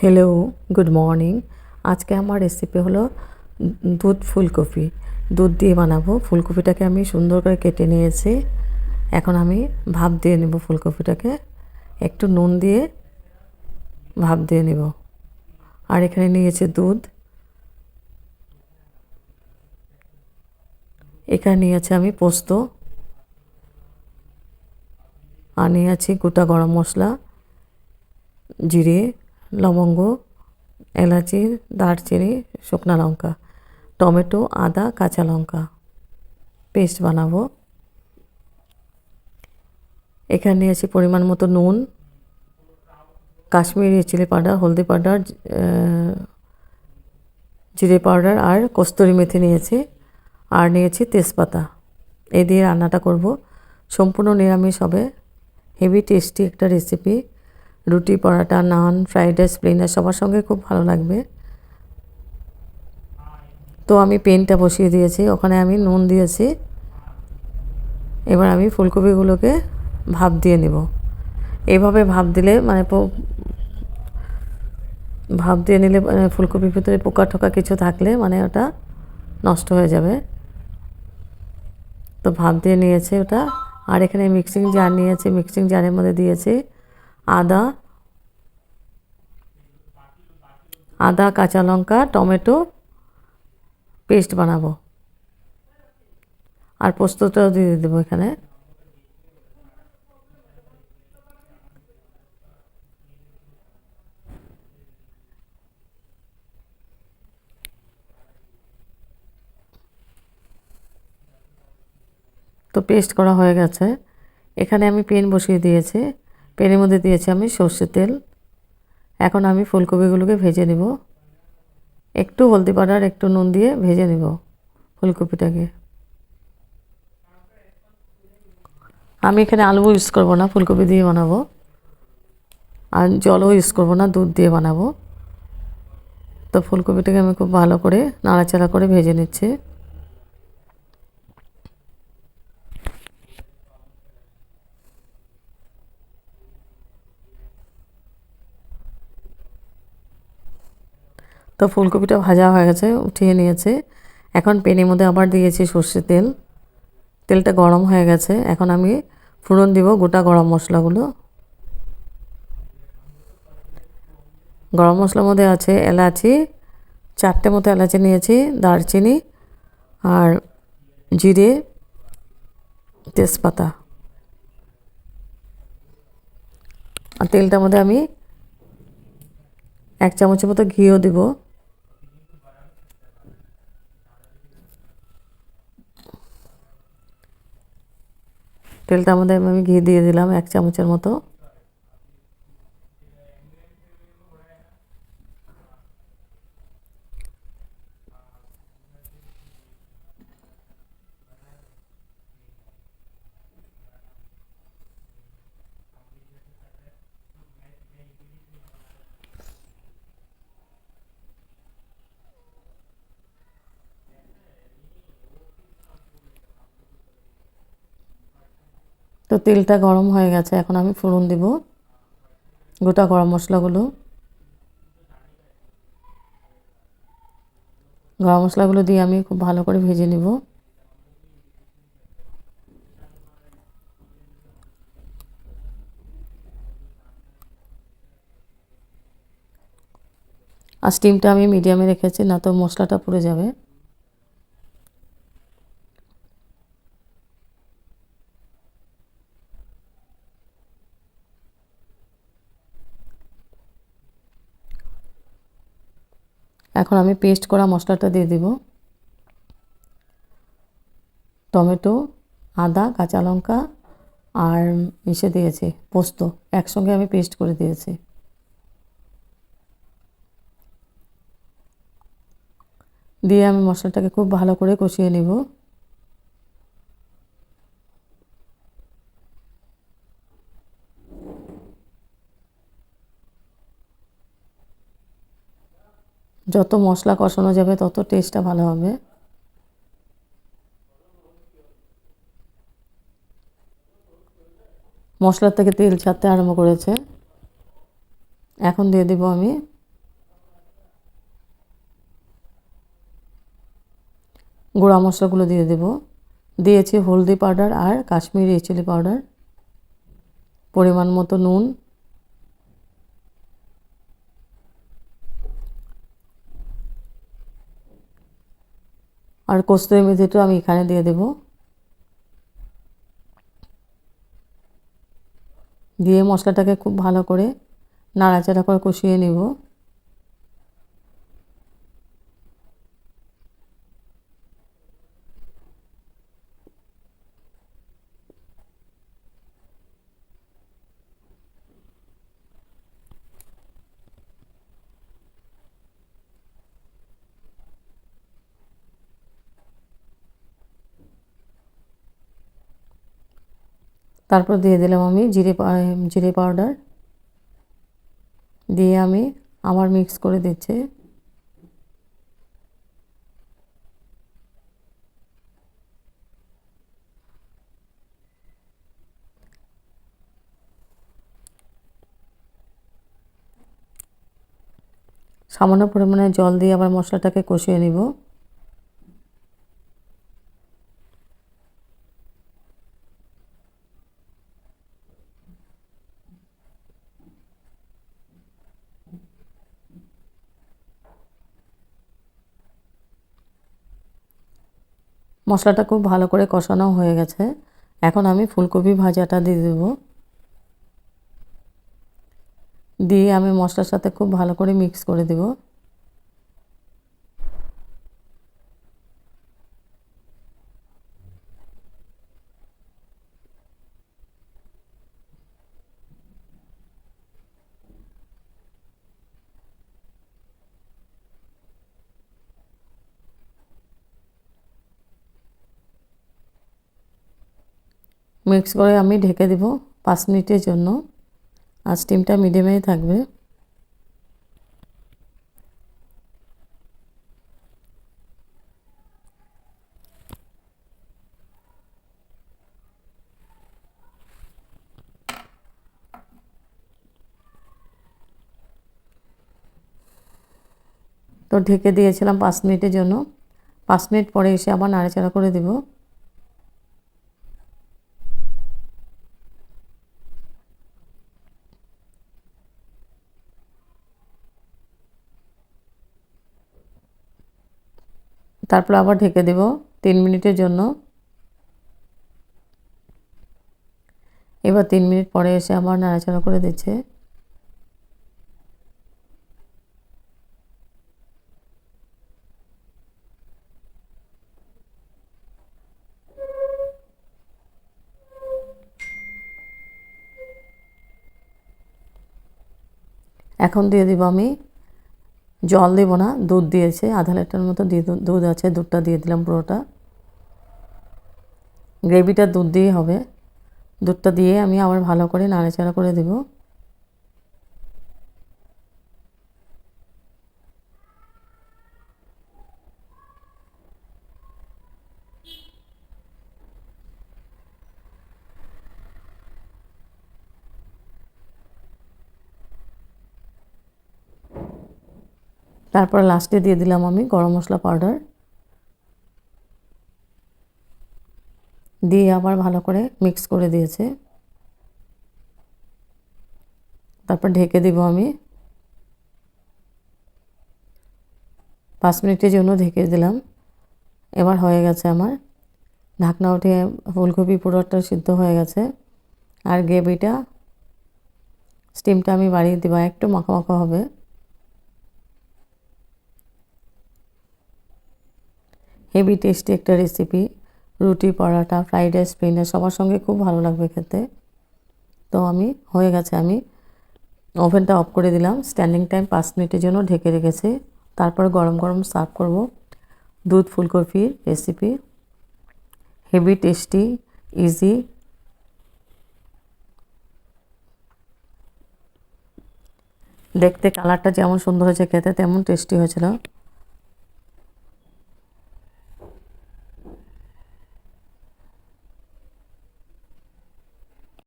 Hello good morning আজকে আমার recipe হলো দুধ ফুলকপি। দুধ দিয়ে বানাবো। ফুলকপিটাকে আমি সুন্দর করে কেটে নিয়েছি। এখন আমি ভাপ দিয়ে নেব ফুলকপিটাকে। একটু নুন দিয়ে ভাপ দিয়ে নেব। আর এখানে নিয়েছি দুধ। এখানে নিয়েছি আমি পোস্ত। আর নিয়েছি গোটা গরম মশলা, জিরে লবঙ্গ, এলাচি, দারচিনি, শুকনো লঙ্কা, টমেটো, আদা, কাঁচা লঙ্কা। পেস্ট বানাবো। এখানে নিয়েছি পরিমাণ মতো নুন, কাশ্মীরি চিলি পাউডার, হলদি পাউডার জিরে পাউডার আর কস্তুরি মেথি নিয়েছি। আর নিয়েছি তেজপাতা। এই দিয়ে রান্নাটা করব। সম্পূর্ণ নিরামিষ হবে। হেভি টেস্টি একটা রেসিপি। রুটি, paratha, naan, fried rice plain সবার সঙ্গে খুব ভালো লাগবে। তো আমি পেনটা বসিয়ে দিয়েছি, ওখানে আমি নুন দিয়েছি। এবার আমি ফুলকপিগুলোকে ভাপ দিয়ে নেব। এইভাবে ভাপ দিলে মানে ভাপ দিয়ে নিলে মানে ফুলকপির ভিতরে পোকা টোকা কিছু থাকলে মানে ওটা নষ্ট হয়ে যাবে। তো ভাপ দিয়ে নিয়েছে ওটা। আর এখানে মিক্সিং জার নিয়েছি মিক্সিং জারের মধ্যে দিয়েছি আদা আদা, কাঁচা লঙ্কা, টমেটো পেস্ট বানাবো। আর পোস্তটাও দিয়ে দেবো এখানে। তো পেস্ট করা হয়ে গেছে। এখানে আমি পেন বসিয়ে দিয়েছি। পেনের মধ্যে দিয়েছি আমি সর্ষের তেল। এখন আমি ফুলকপিগুলোকে ভেজে নেব। একটু হলদি পাউডার, একটু নুন দিয়ে ভেজে নেব ফুলকপিটাকে। আমি এখানে আলু ইউজ করব না, ফুলকপি দিয়ে বানাবো। আর জলও ইউজ করব না, দুধ দিয়ে বানাবো। তো ফুলকপিটাকে আমি খুব ভালো করে নাড়াচাড়া করে ভেজে নিচ্ছি। তো ফুলকপিটা ভাজা হয়ে গেছে, উঠিয়ে নিয়েছে। এখন পেনের মধ্যে আবার দিয়েছি সর্ষের তেল। তেলটা গরম হয়ে গেছে। এখন আমি ফোড়ন দিব গোটা গরম মশলাগুলো। গরম মশলার মধ্যে আছে এলাচি, চারটে মতো এলাচি নিয়েছি, দারচিনি আর জিরে তেজপাতা। আর তেলটার মধ্যে আমি এক চামচের মতো ঘিও দেবো। তেলটার আমাদের আমি ঘি দিয়ে দিলাম এক চামচের মতো। তো তেলটা গরম হয়ে গেছে, এখন আমি ফোড়ন দিব। গোটা গরম মশলাগুলো। গরম মশলাগুলো দিয়ে আমি খুব ভালো করে ভেজে নিব। আর স্টিমটা আমি মিডিয়ামে রেখেছি, না তো মশলাটা পুড়ে যাবে। এখন আমি পেস্ট করা মশলাটা দিয়ে দিব। টমেটো, আদা, কাঁচা লঙ্কা আর মিশে দিয়েছে, পোস্ত। একসঙ্গে আমি পেস্ট করে দিয়েছি। দিয়ে আমি মশলাটাকে খুব ভালো করে কষিয়ে নিব। যত মশলা কষানো যাবে, তত টেস্টটা ভালো হবে। মশলার থেকে তেল ছাড়তে আরম্ভ করেছে। এখন দিয়ে দেব আমি গুঁড়া মশলাগুলো দিয়ে দেব। দিয়েছি হলদি পাউডার আর কাশ্মীরি চিলি পাউডার পরিমাণ মতো নুন আর কস্তুরি মেথিটা আমি এখানে দিয়ে দেব। দিয়ে মশলাটাকে খুব ভালো করে নাড়াচাড়া করে কষিয়ে নেব। তারপর দিয়ে দিলাম আমি জিরে জিরে পাউডার। দিয়ে আমি আবার মিক্স করে দিচ্ছি। সামান্য পরিমাণে জল দিয়ে আবার মশলাটাকে কষিয়ে নিব। মশলাটা খুব ভালো করে কষানো হয়ে গেছে। এখন আমি ফুলকপি ভাজাটা দিয়ে দেবো। দিয়ে আমি মশলার সাথে খুব ভালো করে মিক্স করে দেব। মিক্স করে আমি ঢেকে দেব পাঁচ মিনিটের জন্য। আর স্টিমটা মিডিয়ামেই থাকবে। তো ঢেকে দিয়েছিলাম পাঁচ মিনিটের জন্য। পাঁচ মিনিট পরে এসে আবার নাড়াচাড়া করে দেবো। তারপর আবার ঢেকে দেব তিন মিনিটের জন্য। এবার তিন মিনিট পরে এসে আমার নাড়াচাড়া করে দিচ্ছে। এখন দিয়ে দিব আমি জল দেবো না, দুধ দিয়েছে, আধা লিটার মতো দিয়ে দুধ আছে, দুধটা দিয়ে দিলাম পুরোটা। গ্রেভিটা দুধ দিয়ে হবে। দুধটা দিয়ে আমি আবার ভালো করে নাড়াচাড়া করে দেবো। তারপর লাস্টে দিয়ে দিলাম আমি গরম মশলা পাউডার দিয়ে আবার ভালো করে মিক্স করে দিয়েছে। তারপর ঢেকে দিব আমি। পাঁচ মিনিটের জন্য ঢেকে দিলাম। এবার হয়ে গেছে আমার। ঢাকনা উঠে ফুলকপি পুরোটা সিদ্ধ হয়ে গেছে। আর গ্রেভিটা স্টিমটা আমি বাড়িয়ে দেবো, একটু মাখা মাখা হবে। হেভি টেস্টি একটা রেসিপি রুটি, পরাটা ফ্রাইড রাইস স্পিনার সবার সঙ্গে খুব ভালো লাগবে খেতে। তো আমি, হয়ে গেছে আমি। ওভেনটা অফ করে দিলাম। স্ট্যান্ডিং টাইম পাঁচ মিনিটের জন্য ঢেকে রেখেছি। তারপর গরম গরম সার্ভ করব। দুধ ফুলকপির রেসিপি হেভি টেস্টি ইজি দেখতে কালারটা যেমন সুন্দর হয়েছে খেতে, তেমন টেস্টি হয়েছিল।